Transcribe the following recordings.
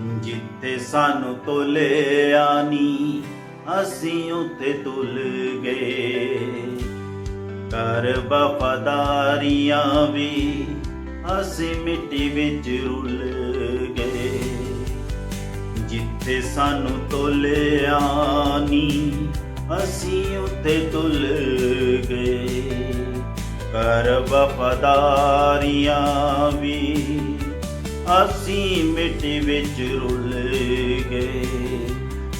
ਜਿੱਥੇ ਸਾਨੂੰ ਤੋਲਿਆ ਨੀ, ਅਸੀਂ ਉੱਥੇ ਤੁਲ ਗਏ। ਕਰ ਵਫਾਦਾਰੀਆਂ ਵੀ ਅਸੀਂ ਮਿੱਟੀ ਵਿੱਚ ਰੁੱਲ ਗਏ। ਜਿੱਥੇ ਸਾਨੂੰ ਤੋਲਿਆ ਨੀ, ਅਸੀਂ ਉੱਥੇ ਤੁਲ ਗਏ। ਕਰ ਵਫਾਦਾਰੀਆਂ ਵੀ ਅਸੀਂ ਮਿੱਟੀ ਵਿੱਚ ਰੁੱਲ ਗਏ।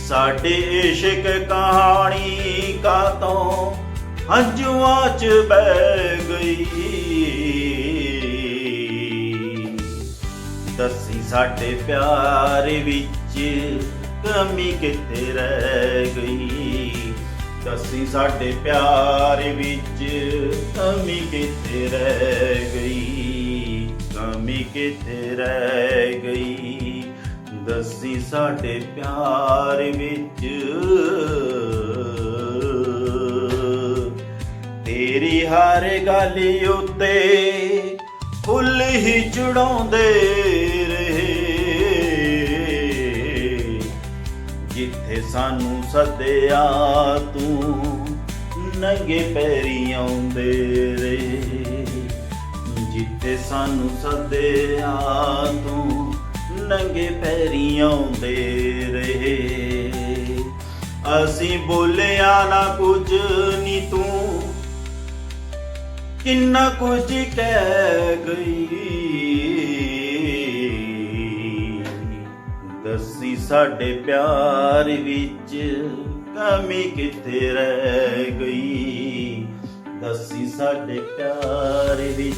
ਸਾਡੇ ਇਸ਼ਕ ਕਹਾਣੀ ਕਾ ਤੋਂ ਹੰਝੂਆਂ ਚ ਬਹਿ ਗਈ। ਦੱਸੀ ਸਾਡੇ ਪਿਆਰ ਵਿੱਚ ਕਮੀ ਕਿੱਥੇ ਰਹਿ ਗਈ? ਦੱਸੀ ਸਾਡੇ ਪਿਆਰ ਵਿੱਚ ਕਮੀ ਕਿੱਥੇ ਰਹਿ ਗਈ? ਕਮੀ ਕਿੱਥੇ ਰਹਿ ਗਈ? ਦੱਸੀ ਸਾਡੇ ਪਿਆਰ ਵਿੱਚ। ਤੇਰੀ ਹਰ ਗੱਲ ਉੱਤੇ ਫੁੱਲ ਹੀ ਚੜਾਉਂਦੇ ਰਹੇ। ਜਿੱਥੇ ਸਾਨੂੰ ਸੱਦਿਆ ਤੂੰ, ਨੰਗੇ ਪੈਰੀ ਆਉਂਦੇ ਰਹੇ। ਜਿੱਥੇ ਸਾਨੂੰ ਸੱਦਿਆ ਤੂੰ, ਨੰਗੇ ਪੈਰੀ ਆਉਂਦੇ ਰਹੇ। ਅਸੀਂ ਬੋਲਿਆ ਨਾ ਕੁਝ ਨੀ ਤੂੰ, ਕਿੰਨਾ ਕੁਝ ਕਹਿ ਗਈ। ਦੱਸੀ ਸਾਡੇ ਪਿਆਰ ਵਿੱਚ ਕਮੀ ਕਿੱਥੇ ਰਹਿ ਗਈ। ਦੱਸੀ ਸਾਡੇ ਪਿਆਰ ਵਿੱਚ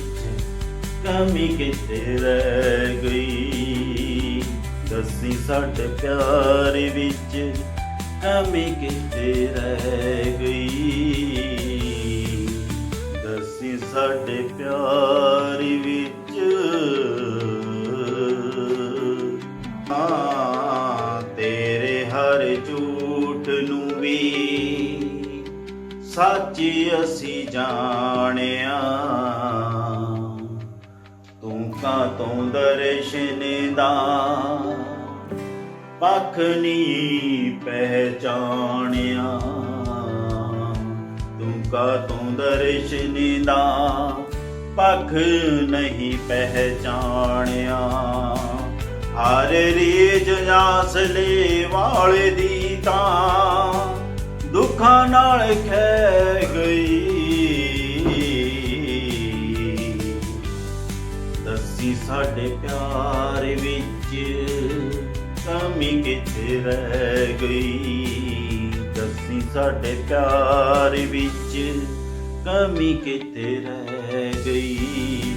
ਕਮੀ ਕਿੱਥੇ ਰਹਿ ਗਈ? ਦੱਸੀ ਸਾਡੇ ਪਿਆਰ ਵਿੱਚ ਕਮੀ ਕਿੱਥੇ ਰਹਿ ਗਈ? ਦੱਸੀ ਸਾਡੇ ਪਿਆਰ ਵਿੱਚ ਹਾਂ, ਤੇਰੇ ਹਰ ਝੂਠ ਨੂੰ ਵੀ ਸੱਚ ਅਸੀਂ ਜਾਣਿਆ। ਤੂੰ ਕਾ ਤੋਂ ਦਰਸ਼ਨ ਦਾ? ਪੱਖ ਨਹੀਂ ਪਹਿਚਾਣਿਆ। ਤੂੰ ਕਾ ਤੋਂ ਦਰਸ਼ਨ ਦਾ? ਪੱਖ ਨਹੀਂ ਪਹਿਚਾਣਿਆ। ਹਰ ਰੀਜ ਜਾਸਲੇ ਵਾਲੇ ਦੀ ਤਾਂ ਦੁੱਖਾਂ ਨਾਲ ਖੈ ਗਈ। ਸਾਡੇ ਪਿਆਰ ਵਿੱਚ ਕਮੀ ਕਿੱਥੇ ਰਹਿ ਗਈ? ਦੱਸੀ ਸਾਡੇ ਪਿਆਰ ਵਿੱਚ ਕਮੀ ਕਿੱਥੇ ਰਹਿ ਗਈ?